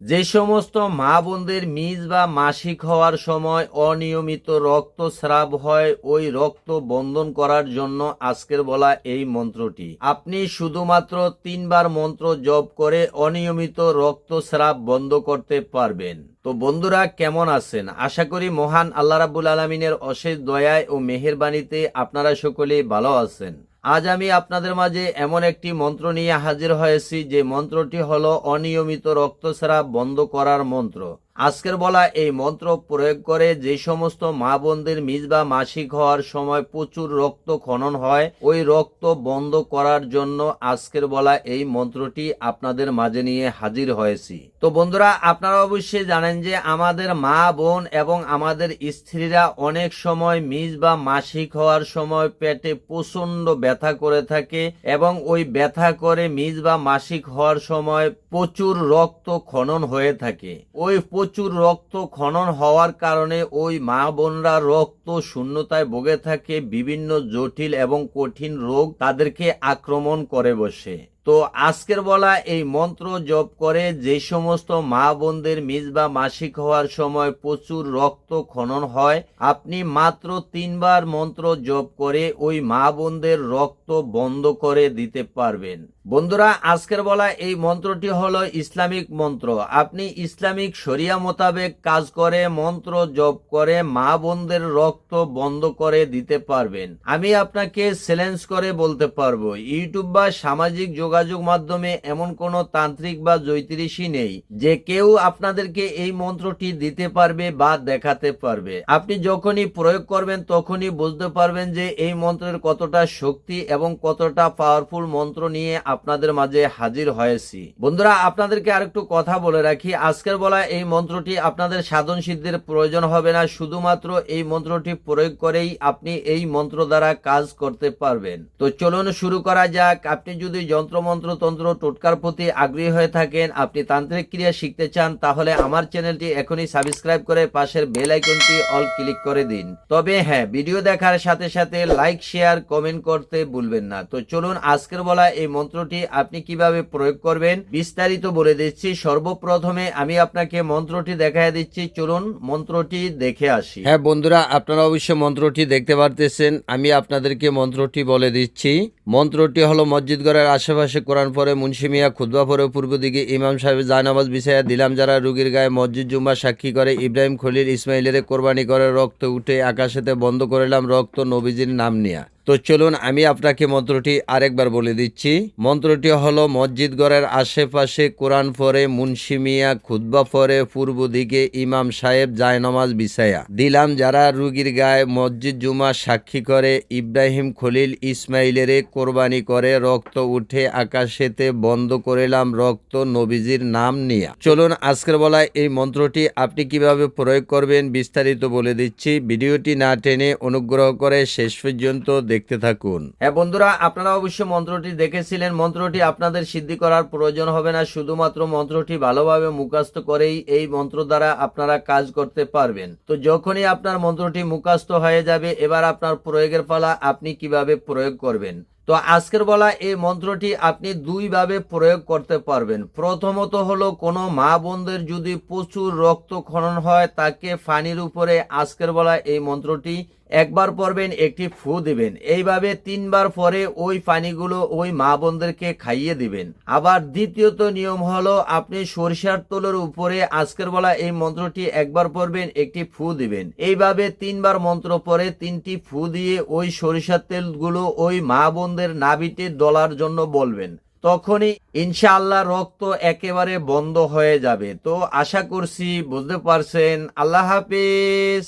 যে সমস্ত মা বোনদের মিজ বা মাসিক হওয়ার সময় অনিয়মিত রক্তস্রাব হয়, ওই রক্ত বন্ধন করার জন্য আজকের বলা এই মন্ত্রটি। আপনি শুধুমাত্র তিনবার মন্ত্র জপ করে অনিয়মিত রক্তস্রাব বন্ধ করতে পারবেন। তো বন্ধুরা, কেমন আছেন? আশা করি মহান আল্লাহ রাবুল আলমিনের অশেষ দয়ায় ও মেহেরবানিতে আপনারা সকলে ভালো আছেন। আজ আমি আপনাদের মাঝে এমন একটি মন্ত্র নিয়ে হাজির হয়েছি, যে মন্ত্রটি হলো অনিয়মিত রক্তস্রাব বন্ধ করার মন্ত্র। আজকের বলা এই মন্ত্র প্রয়োগ করে যে সমস্ত মা বোনদের মিজ বা মাসিক হওয়ার সময় প্রচুর রক্ত খনন হয়, ওই রক্ত বন্ধ করার জন্য আজকের বলা এই মন্ত্রটি আপনাদের মাঝে নিয়ে হাজির হয়েছি। তো বন্ধুরা, আপনারা অবশ্যই জানেন যে আমাদের মা বোন এবং আমাদের স্ত্রীরা অনেক সময় মিজ বা মাসিক হওয়ার সময় পেটে প্রচণ্ড ব্যথা করে থাকে এবং ওই ব্যথা করে মিজ বা মাসিক হওয়ার সময় প্রচুর রক্ত খনন হয়ে থাকে। ওই প্রচুর রক্ত খনন হওয়ার কারণে ওই মা বোনরা রক্ত শূন্যতায় ভোগে থাকে, বিভিন্ন জটিল এবং কঠিন রোগ তাদেরকে আক্রমণ করে বসে। তো আজকের বলা এই মন্ত্র জপ করে যে সমস্ত মা বোনদের মিজ বা মাসিক হওয়ার সময় প্রচুর রক্ত খনন হয়, আপনি মাত্র তিনবার মন্ত্র জপ করে ওই মা বোনদের রক্ত বন্ধ করে দিতে পারবেন। বন্ধুরা, আজকের বলা এই মন্ত্রটি হলো ইসলামিক মন্ত্র। আপনি ইসলামিক শরিয়া মোতাবেক কাজ করে, মন্ত্র জপ করে, মা বোনদের রক্ত বন্ধ করে দিতে পারবেন। আমি আপনাকে চ্যালেঞ্জ করে বলতে পারব, ইউটিউব বা সামাজিক যোগাযোগ মাধ্যমে এমন কোনো তান্ত্রিক বা জ্যোতিষী নেই, যে কেউ আপনাদেরকে এই মন্ত্রটি দিতে পারবে বা দেখাতে পারবে। আপনি যখনই প্রয়োগ করবেন, তখনই বুঝতে পারবেন যে এই মন্ত্রের কতটা শক্তি এবং কতটা পাওয়ারফুল মন্ত্র নিয়ে আপনাদের মাঝে হাজির হয়েছি। বন্ধুরা, আপনাদেরকে আরেকটু কথা বলে রাখি। আজকের বলা এই মন্ত্রটি আপনাদের সাধন সিদ্ধির প্রয়োজন হবে না। শুধুমাত্র এই মন্ত্রটি প্রয়োগ করেই আপনি এই মন্ত্র দ্বারা কাজ করতে পারবেন। তো চলুন শুরু করা যাক। আপনি যদি যন্ত্রমন্ত্র তন্ত্র টোটকার প্রতি আগ্রহী হয়ে থাকেন, আপনি তান্ত্রিক ক্রিয়া শিখতে চান, তাহলে আমার চ্যানেলটি এখনই সাবস্ক্রাইব করে পাশের বেল আইকনটি অল ক্লিক করে দিন। তবে হ্যাঁ ভিডিও দেখার সাথে সাথে লাইক, শেয়ার, কমেন্ট করতে ভুলবেন না। তো চলুন আজকের বলা এই মন্ত্রটি আপনি কীভাবে প্রয়োগ করবেন, বিস্তারিত বলে দিচ্ছি। সর্বপ্রথমে আমি আপনাকে মন্ত্রটি দেখায় দিচ্ছি। চলুন মন্ত্রটি দেখে আসি। হ্যাঁ বন্ধুরা, আপনারা অবশ্যই মন্ত্রটি দেখতে পারতেছেন। আমি আপনাদেরকে মন্ত্রটি বলে দিচ্ছি। মন্ত্রটি হলো মসজিদ ঘরের আশেপাশে কোরআন পরে মুন্সিমিয়া খুদবা পরে, পূর্ব দিকে ইমাম সাহেব জায়নামাজ বিছাইয়া দিলাম। যারা রুগীর গায়ে মসজিদ জুম্মা সাক্ষী করে, ইব্রাহিম খলিল ইসমাইলের কোরবানি করে, রক্ত উঠে আকাশেতে বন্ধ করিলাম রক্ত নবীজির নাম নিয়া। তো চলুন আমি আপনাকে মন্ত্রটি আরেকবার বলে দিচ্ছি। মন্ত্রটি হলো মসজিদ ঘরের আশেপাশে কোরআন পরে মুন্সিমিয়া খুদ্া পরে পূর্ব দিকে ইমাম সাহেব জায়নমাজ বিছায়া দিলাম যারা রুগীর গায়ে মসজিদ জুমা সাক্ষী করে, ইব্রাহিম খলিল ইসমাইলেরে কোরবানি করে, রক্ত উঠে আকাশেতে বন্ধ করিলাম রক্ত নবীজির নাম নিয়া। চলুন আজকের বলায় এই মন্ত্রটি আপনি কীভাবে প্রয়োগ করবেন বিস্তারিত বলে দিচ্ছি। ভিডিওটি না টেনে অনুগ্রহ করে শেষ পর্যন্ত দেখতে থাকুন। হ্যাঁ বন্ধুরা, আপনারা অবশ্যই মন্ত্রটি দেখেছিলেন। মন্ত্রটি আপনাদের সিদ্ধি করার প্রয়োজন হবে না। শুধুমাত্র মন্ত্রটি ভালোভাবে মুখাস্ত করেই এই মন্ত্র দ্বারা আপনারা কাজ করতে পারবেন। তো যখনই আপনার মন্ত্রটি মুখাস্ত হয়ে যাবে, এবার আপনার প্রয়োগের পালা আপনি কীভাবে প্রয়োগ করবেন? তো আজকের বলা এই মন্ত্রটি আপনি দুইভাবে প্রয়োগ করতে পারবেন। প্রথমত হলো, কোনো মা বোনদের যদি প্রচুর রক্ত খনন হয়, তাকে ফানির উপরে আজকের বলা এই মন্ত্রটি একবার পরবেন, একটি ফু দিবেন। এইভাবে তিনবার পরে ওই পানিগুলো ওই মা বোনদেরকে খাইয়ে দিবেন। আবার দ্বিতীয়ত নিয়ম হলো, আপনি সরিষার তোলের উপরে আজকের বলা এই মন্ত্রটি একবার পরবেন, একটি ফু দিবেন। এইভাবে তিনবার মন্ত্র পরে তিনটি ফু দিয়ে ওই সরিষার তেলগুলো ওই মা বোনদের নাভিতে দলার জন্য বলবেন। তখনই ইনশাআল্লাহ রক্ত একেবারে বন্ধ হয়ে যাবে। তো আশা করছি বুঝতে পারছেন। আল্লাহ হাফিজ।